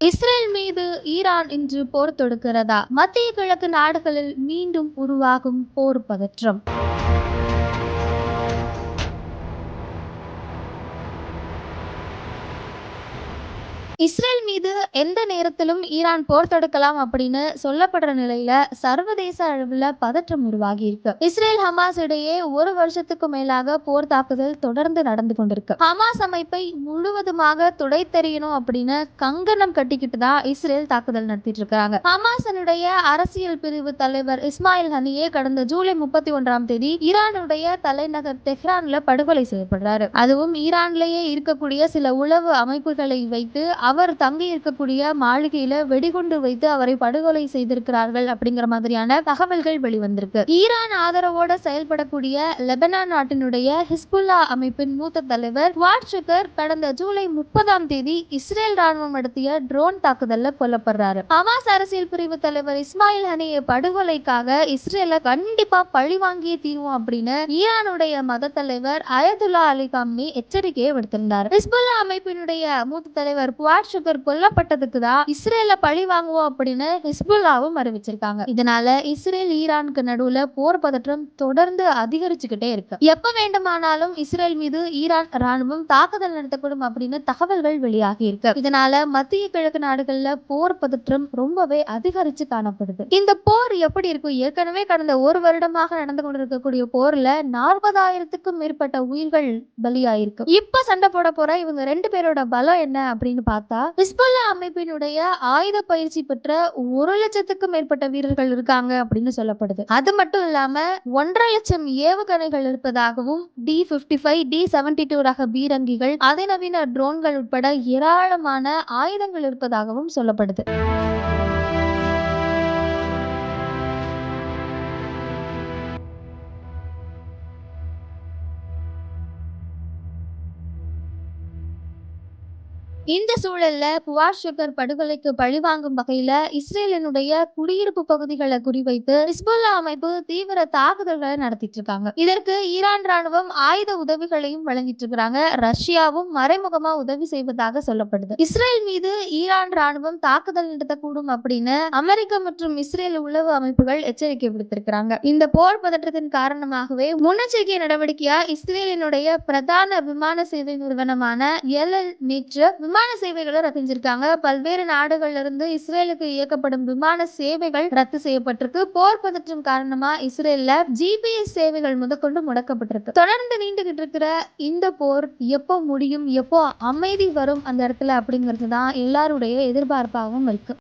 Israel மீது Iran இன்று போர் தொடுக்கிறதா? மத்திய கிழக்கு நாடுகளில் மீண்டும் உருவாகும் போர் பதற்றம். இஸ்ரேல் மீது எந்த நேரத்திலும் ஈரான் போர் தொடுக்கலாம் அப்படின்னு சொல்லப்படுற நிலையில சர்வதேச அளவுல பதற்றம் உருவாகி இருக்கு. இஸ்ரேல் ஹமாஸ் இடையே ஒரு வருஷத்துக்கு மேலாக போர் தாக்குதல் தொடர்ந்து நடந்து கொண்டிருக்கு. ஹமாஸ் அமைப்பை முழுவதுமாக துடைத்தெறியணும் அப்படின்னு கங்கணம் கட்டிக்கிட்டு தான் இஸ்ரேல் தாக்குதல் நடத்திட்டு இருக்காங்க. ஹமாசனுடைய அரசியல் பிரிவு தலைவர் இஸ்மாயில் ஹனியே கடந்த ஜூலை முப்பத்தி ஒன்றாம் தேதி ஈரானுடைய தலைநகர் தெஹ்ரான்ல படுகொலை செய்யப்படுறாரு. அதுவும் ஈரான்லேயே இருக்கக்கூடிய சில உளவு அமைப்புகளை வைத்து அவர் தங்கி இருக்கக்கூடிய மாளிகையில வெடிகுண்டு வைத்து அவரை படுகொலை செய்திருக்கிறார்கள் அப்படிங்கிற மாதிரியான தகவல்கள் வெளிவந்திருக்கு. ஈரான் ஆதரவோட செயல்படக்கூடிய லெபனான் நாட்டினுடைய ஹிஸ்புல்லா அமைப்பின் மூத்த தலைவர் வாட்சுகர் கடந்த ஜூலை முப்பதாம் தேதி இஸ்ரேல் ராணுவம் நடத்திய ட்ரோன் தாக்குதல்ல கொல்லப்படுறாரு. ஹமாஸ் அரசியல் பிரிவு தலைவர் இஸ்மாயில் ஹனிய படுகொலைக்காக இஸ்ரேல கண்டிப்பா பழி வாங்கியே தீர்வோம் அப்படின்னு ஈரானுடைய மத தலைவர் அயதுல்லா அலி எச்சரிக்கையை விடுத்திருந்தார். ஹிஸ்புல்லா அமைப்பினுடைய மூத்த தலைவர் பிளாட் சுகர் கொல்லப்பட்டதுக்கு தான் இஸ்ரேல பழி வாங்குவோம் அப்படின்னு ஹிஸ்புல்லாவும் அறிவிச்சிருக்காங்க. இதனால இஸ்ரேல் ஈரானுக்கு நடுவுல போர் பதற்றம் தொடர்ந்து அதிகரிச்சுக்கிட்டே இருக்கு. எப்ப வேண்டுமானாலும் இஸ்ரேல் மீது ஈரான் ராணுவம் தாக்குதல் நடத்தப்படும் அப்படின்னு தகவல்கள் வெளியாகி இருக்கு. இதனால மத்திய கிழக்கு நாடுகள்ல போர் பதற்றம் ரொம்பவே அதிகரிச்சு காணப்படுது. இந்த போர் எப்படி இருக்கும் ஏற்கனவே கடந்த ஒரு வருடமாக நடந்து கொண்டிருக்கக்கூடிய போர்ல நாற்பதாயிரத்துக்கும் மேற்பட்ட உயிர்கள் பலியாயிருக்கு. இப்ப சண்டை போட போற இவங்க ரெண்டு பேரோட பலம் என்ன அப்படின்னு பார்த்தா ஹிஸ்புல்லா அமைப்பினுடைய ஆயுத பயிற்சி பெற்ற ஒரு லட்சத்துக்கும் மேற்பட்ட வீரர்கள் இருக்காங்க அப்படின்னு சொல்லப்படுது. அது மட்டும் இல்லாம ஒன்றரை லட்சம் ஏவுகணைகள் இருப்பதாகவும் T fifty five T seventy two ரக பீரங்கிகள் அதிநவீன ட்ரோன்கள் உட்பட ஏராளமான ஆயுதங்கள் இருப்பதாகவும் சொல்லப்படுது. இந்த சூழல்ல புவார் சுகர் படுகொலைக்கு பழிவாங்கும் வகையில இஸ்ரேலினுடைய குடியிருப்பு பகுதிகளை குறிவைத்து ஹிஸ்புல்லா அமைப்பு தீவிர தாக்குதல்களை நடத்திட்டு இருக்காங்க இதற்கு ஈரான் ராணுவம் ஆயுத உதவிகளையும் வழங்கிட்டு இருக்கிறாங்க ரஷ்யாவும் மறைமுகமா உதவி செய்வதாக சொல்லப்படுது. இஸ்ரேல் மீது ஈரான் ராணுவம் தாக்குதல் நடத்தக்கூடும் அப்படின்னு அமெரிக்கா மற்றும் இஸ்ரேல் உளவு அமைப்புகள் எச்சரிக்கை விடுத்திருக்கிறாங்க. இந்த போர் பதற்றத்தின் காரணமாகவே முன்னெச்சரிக்கை நடவடிக்கையா இஸ்ரேலினுடைய பிரதான விமான சேவை நிறுவனமான எல் எல் நேற்று விமான சேவைகளை ரத்து செஞ்சிருக்காங்க பல்வேறு நாடுகள்ல இருந்து இஸ்ரேலுக்கு இயக்கப்படும் விமான சேவைகள் ரத்து செய்யப்பட்டிருக்கு. போர் பதற்றம் காரணமா இஸ்ரேல்ல ஜிபிஎஸ் சேவைகள் முதற்கொண்டு முடக்கப்பட்டிருக்கு. தொடர்ந்து நீண்டுகிட்டு இருக்கிற இந்த போர் எப்போ முடியும் எப்போ அமைதி வரும் அந்த இடத்துல அப்படிங்கிறது தான் எல்லாருடைய எதிர்பார்ப்பாகவும் இருக்கு.